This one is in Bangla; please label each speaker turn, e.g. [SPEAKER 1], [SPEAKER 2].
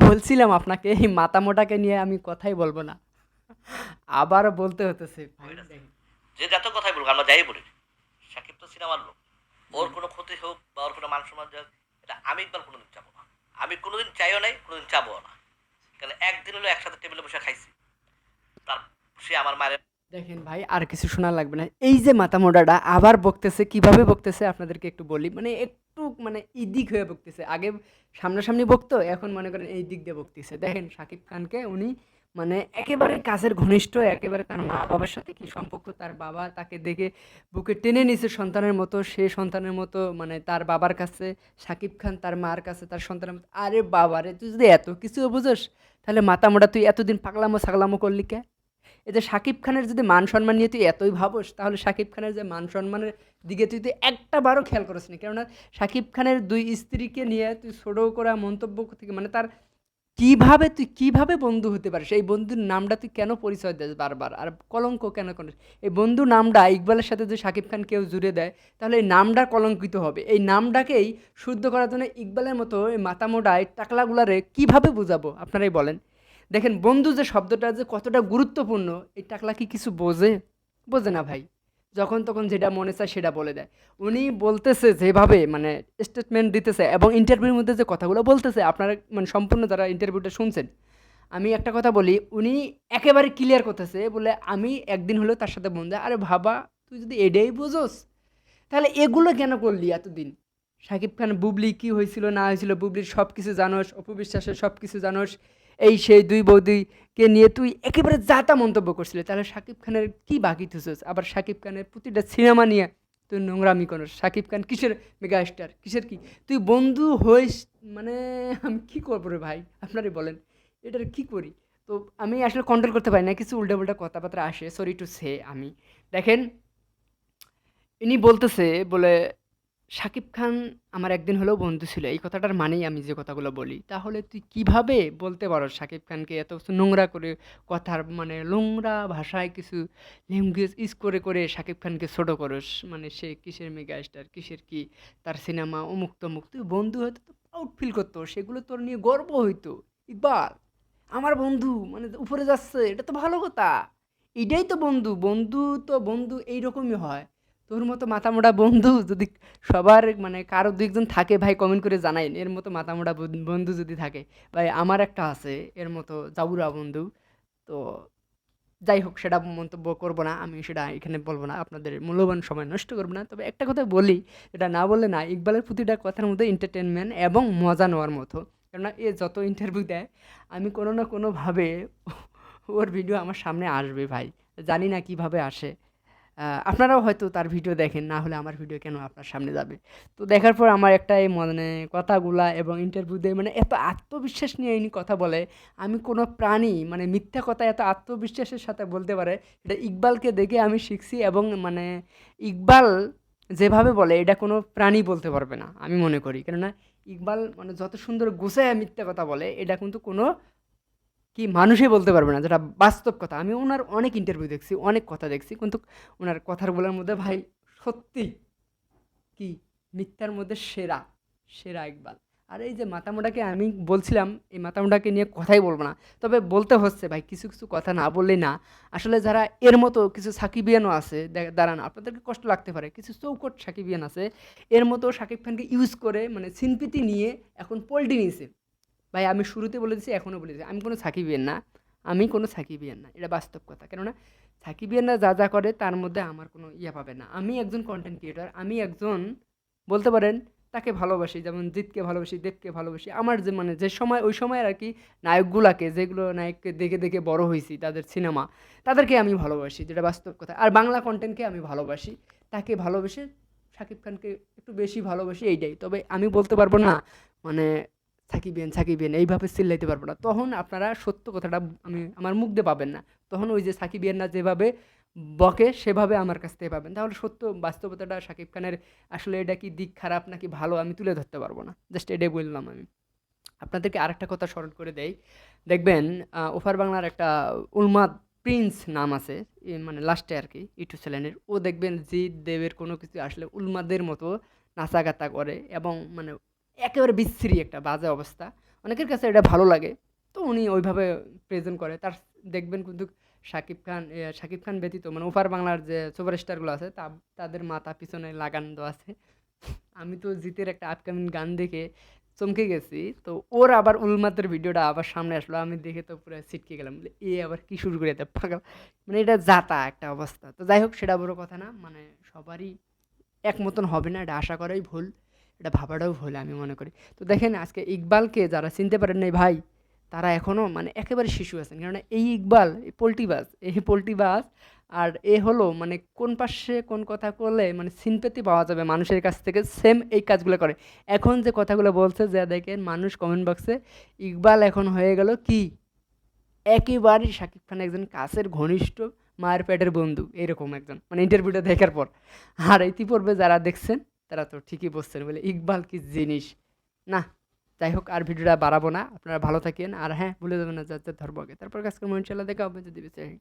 [SPEAKER 1] বলছিলাম আপনাকে, এই মাথা মোটাকে নিয়ে আমি কথাই বলব না। আবার বলতে হতেছে।
[SPEAKER 2] যে যত কথাই বলুক, আমরা যাই বলি। সাকিব তো সিনেমার লোক। ওর কোনো ক্ষতি হোক বা ওর কোনো মান সম্মান যাক, এটা আমি ইকবাল কোনোদিন চাবো না। আমি কোনোদিন চাইও নাই, কোনোদিন চাবো না। কারণ একদিন হলো একসাথে টেবিলে বসে খাইছি। তার সে আমার মায়ের
[SPEAKER 1] দেখেন ভাই, আর কিছু শোনা লাগবে না। এই যে মাথা মোটাটা আবার বকতেছে, কীভাবে বকতেছে আপনাদেরকে একটু বলি? মানে একটু মানে এই দিক হয়ে বকতেছে। আগে সামনাসামনি বকতো, এখন মনে করেন এই দিক দিয়ে বকতেছে। দেখেন শাকিব খানকে উনি মানে একেবারে কাছের ঘনিষ্ঠ, একেবারে তার মা বাবার সাথে কি সম্পর্ক? তার বাবা তাকে দেখে বুকে টেনে নিছে সন্তানের মতো, সে সন্তানের মতো মানে তার বাবার কাছে শাকিব খান তার মার কাছে, তার সন্তানের মতো। আরে বাবারে, তুই যদি এত কিছু বুঝোস, তাহলে মাথা মোটা তুই এতদিন পাগলামো সাগলামো করলি কে? এতে শাকিব খানের যদি মান সম্মান নিয়ে তুই এতই ভাবস, তাহলে শাকিব খানের যে মান সম্মানের দিকে তুই তুই একটা বারও খেয়াল করিস নি। কেননা শাকিব খানের দুই স্ত্রীকে নিয়ে তুই ছোটো করা মন্তব্য থেকে মানে তার কীভাবে তুই কীভাবে বন্ধু হতে পারিস, এই বন্ধুর নামটা তুই কেন পরিচয় দিস বারবার? আর কলঙ্ক কেন করিস? এই বন্ধু নামটা ইকবালের সাথে যদি শাকিব খান কেউ জুড়ে দেয়, তাহলে এই নামটা কলঙ্কিত হবে। এই নামটাকেই শুদ্ধ করার জন্য ইকবালের মতো এই মাতামোডায় টাকলাগুলারে কীভাবে বোঝাবো? আপনারাই বলেন। দেখেন বন্ধু যে শব্দটা যে কতটা গুরুত্বপূর্ণ, এই টাকলা কি কিছু বোঝে? বোঝে না ভাই। যখন তখন যেটা মনে চায় সেটা বলে দেয়। উনি বলতেছে যেভাবে মানে স্টেটমেন্ট দিতেছে এবং ইন্টারভিউর মধ্যে যে কথাগুলো বলতেছে, আপনারা মানে সম্পূর্ণ যারা ইন্টারভিউটা শুনছেন, আমি একটা কথা বলি, উনি একেবারে ক্লিয়ার করতেছে, বলে আমি একদিন হলেও তার সাথে বন্ধু, আরে ভাবা তুই যদি এটাই বোঝোস, তাহলে এগুলো কেন করলি এতদিন? শাকিব খান, বুবলি কি হয়েছিল, না হয়েছিল, বুবলির সব কিছু জানোস অপবিশ্বাসের সব কিছু জানোস এই সেই দুই বৌদিকে নিয়ে তুই একেবারে যাতা মন্তব্য করছিলি, তাহলে শাকিব খানের কি বাকি থুসোস? আবার শাকিব খানের প্রতিটা সিনেমা নিয়ে তুই নোংরামি করিস। শাকিব খান কিসের মেগা স্টার কিসের কি? তুই বন্ধু হইস মানে আমি কি করব রে ভাই? আপনারই বলেন, এটার কি করি? তো আমি আসলে কন্ট্রোল করতে পারি না, কিছু উল্টা কথাবার্তা আসে সরি টু সে আমি। দেখেন, ইনি বলতেছে বলে শাকিব খান আমার একদিন হলেও বন্ধু ছিল, এই কথাটার মানেই আমি যে কথাগুলো বলি। তাহলে তুই কীভাবে বলতে পারো শাকিব খানকে এত নোংরা করে, কথার মানে নোংরা ভাষায় কিছু ল্যাঙ্গুয়েজ ইউজ করে করে শাকিব খানকে ছোট করস? মানে সে কিসের মেগা স্টার কিসের কি? তার সিনেমা অমুক তমুক, তুই বন্ধু হয়তো তো প্রাউড ফিল করতো, সেগুলো তোর নিয়ে গর্ব হইতো। ইকবাল, আমার বন্ধু মানে উপরে যাচ্ছে, এটা তো ভালো কথা। এটাই তো বন্ধু বন্ধু তো বন্ধু এইরকমই হয়। তোর মতো মাথামোটা বন্ধু যদি সবার মানে কারও দু একজন থাকে, ভাই কমেন্ট করে জানাইন, এর মতো মাথামোটা বন- বন্ধু যদি থাকে, ভাই আমার একটা আছে, এর মতো জাউরা বন্ধু, তো যাই হোক সেটা মন্তব্য করব না, আমি সেটা এখানে বলব না, আপনাদের মূল্যবান সময় নষ্ট করব না, তবে একটা কথা বলি, এটা না বললে না, ইকবালের প্রতিটা কথার মধ্যে এন্টারটেনমেন্ট এবং মজা নেওয়ার মতো, কেননা এ যত ইন্টারভিউ দেয়, আমি কোনো না কোনোভাবে ওর ভিডিও আমার সামনে আসবে ভাই, জানি না কীভাবে আসে। আপনারাও হয়তো তার ভিডিও দেখেন, না হলে আমার ভিডিও কেন আপনার সামনে যাবে? তো দেখার পর আমার একটা এই মানে কথাগুলা এবং ইন্টারভিউ দিয়ে মানে এত আত্মবিশ্বাস নিয়ে ইনি কথা বলে, আমি কোনো প্রাণী মানে মিথ্যা কথা এত আত্মবিশ্বাসের সাথে বলতে পারে, এটা ইকবালকে দেখে আমি শিখছি এবং মানে ইকবাল যেভাবে বলে, এটা কোনো প্রাণী বলতে পারবে না, আমি মনে করি। কেননা ইকবাল মানে যত সুন্দর গুছায় মিথ্যা কথা বলে, এটা কিন্তু কোনো কি মানুষই বলতে পারবে না, যেটা বাস্তব কথা। আমি ওনার অনেক ইন্টারভিউ দেখছি, অনেক কথা দেখছি, কিন্তু ওনার কথার বলার মধ্যে ভাই সত্যি কি মিথ্যার মধ্যে সেরা সেরা ইকবাল আর এই যে মাতামোটাকে আমি বলছিলাম, এই মাতামোটাকে নিয়ে কথাই বলব না, তবে বলতে হচ্ছে ভাই, কিছু কিছু কথা না বললেই না। আসলে যারা এর মতো কিছু সাকিবিয়ানও আছে দাঁড়ান, আপনাদেরকে কষ্ট লাগতে পারে। কিছু চৌকট সাকিবিয়ান আছে, এর মতো সাকিব খানকে ইউজ করে মানে সিনপিতি নিয়ে এখন পোল্টি নিয়েছে ভাই, আমি শুরুতে বলে দিচ্ছি এখনও বলে দিচ্ছি আমি কোনো সাকিবিয়ান না। আমি কোনো সাকিবিয়ান না। এটা বাস্তব কথা। কেননা সাকিবিয়ানরা যা যা করে, তার মধ্যে আমার কোনো ইয়ে পাবে না। আমি একজন কন্টেন্ট ক্রিয়েটর আমি একজন, বলতে পারেন, তাকে ভালোবাসি, যেমন জিতকে ভালোবাসি, দেবকে ভালোবাসি। আমার যে মানে যে সময়, ওই সময় আর কি নায়কগুলাকে, যেগুলো নায়ককে দেখে দেখে বড় হয়েছি, তাদের সিনেমা তাদেরকে আমি ভালোবাসি, যেটা বাস্তব কথা। আর বাংলা কন্টেন্টকে আমি ভালোবাসি। তাকে ভালোবেসে শাকিব খানকে একটু বেশি ভালোবাসি, এইটাই। তবে আমি বলতে পারব না মানে সাকিবিয়ান সাকিবিয়ান এইভাবে চিল্লাইতে পারব না। তখন আপনারা সত্য কথাটা আমি আমার মুখ দিয়ে পাবেন না। তখন ওই যে সাকিবিয়ানরা যেভাবে বকে, সেভাবে আমার কাছ থেকে পাবেন। তাহলে সত্য বাস্তবতাটা শাকিব খানের আসলে এটা কি দিক খারাপ নাকি ভালো আমি তুলে ধরতে পারব না। জাস্ট এটাই বললাম আমি। আপনাদেরকে আরেকটা কথা স্মরণ করে দেই। দেখবেন ওফার বাংলার একটা উলমাদ প্রিন্স নাম আছে মানে লাস্টে আর কি ইউটিউব চ্যানেলের। ও দেখবেন জিৎ দেবের কোনো কিছু আসলে উলমাদের মতো নাচাগাতা করে এবং মানে একেবারে বিশ্রী একটা বাজে অবস্থা। অনেকের কাছে এটা ভালো লাগে। তো উনি ওইভাবে প্রেজেন্ট করে। তার দেখবেন কিন্তু শাকিব খান শাকিব খান ব্যতীত মানে ওপার বাংলার যে সুপারস্টারগুলো আছে তা তাদের মাথা পিছনে লাগান দেওয়া আছে। আমি তো জিতের একটা আপকামিং গান দেখে চমকে গেছি। তো ওর আবার উলমাতের ভিডিওটা আবার সামনে আসলো। আমি দেখে তো পুরো ছিটকে গেলাম। বলে, এ আবার কি শুরু করে দেয় পাগল? মানে এটা যাতা একটা অবস্থা। তো যাই হোক সেটা বড় কথা না। মানে সবারই এক মতন হবে না এটা আশা করাই ভুল। এটা ভাবাটাও ভুল আমি মনে করি। তো দেখেন আজকে ইকবালকে যারা চিনতে পারেন নাই ভাই, তারা এখনও মানে একেবারে শিশু আছেন। কেননা এই ইকবাল, এই পোল্ট্রিবাজ এই পোল্ট্রিবাজ আর এ হলো মানে কোন পাশে কোন কথা করলে মানে সিনপেতি পাওয়া যাবে মানুষের কাছ থেকে সেম এই কাজগুলো করে। এখন যে কথাগুলো বলছে, যে দেখেন মানুষ কমেন্ট বক্সে ইকবাল এখন হয়ে গেল কি? একেবারেই শাকিব খান একজন কাছের ঘনিষ্ঠ মায়ের পেটের বন্ধু, এরকম একজন। মানে ইন্টারভিউটা দেখার পর। আর ইতিপূর্বে যারা দেখছেন তারা তো ঠিকই বসছেন বলে ইকবাল কি জিনিস? না, যাই হোক, আর ভিডিওটা বাড়াবো না। আপনারা ভালো থাকেন। আর হ্যাঁ ভুলে যাবেন না যাতে ধর্মকে। তারপর কাজ করব, ইনশাল্লাহ দেখা হবে, যদি থাকি।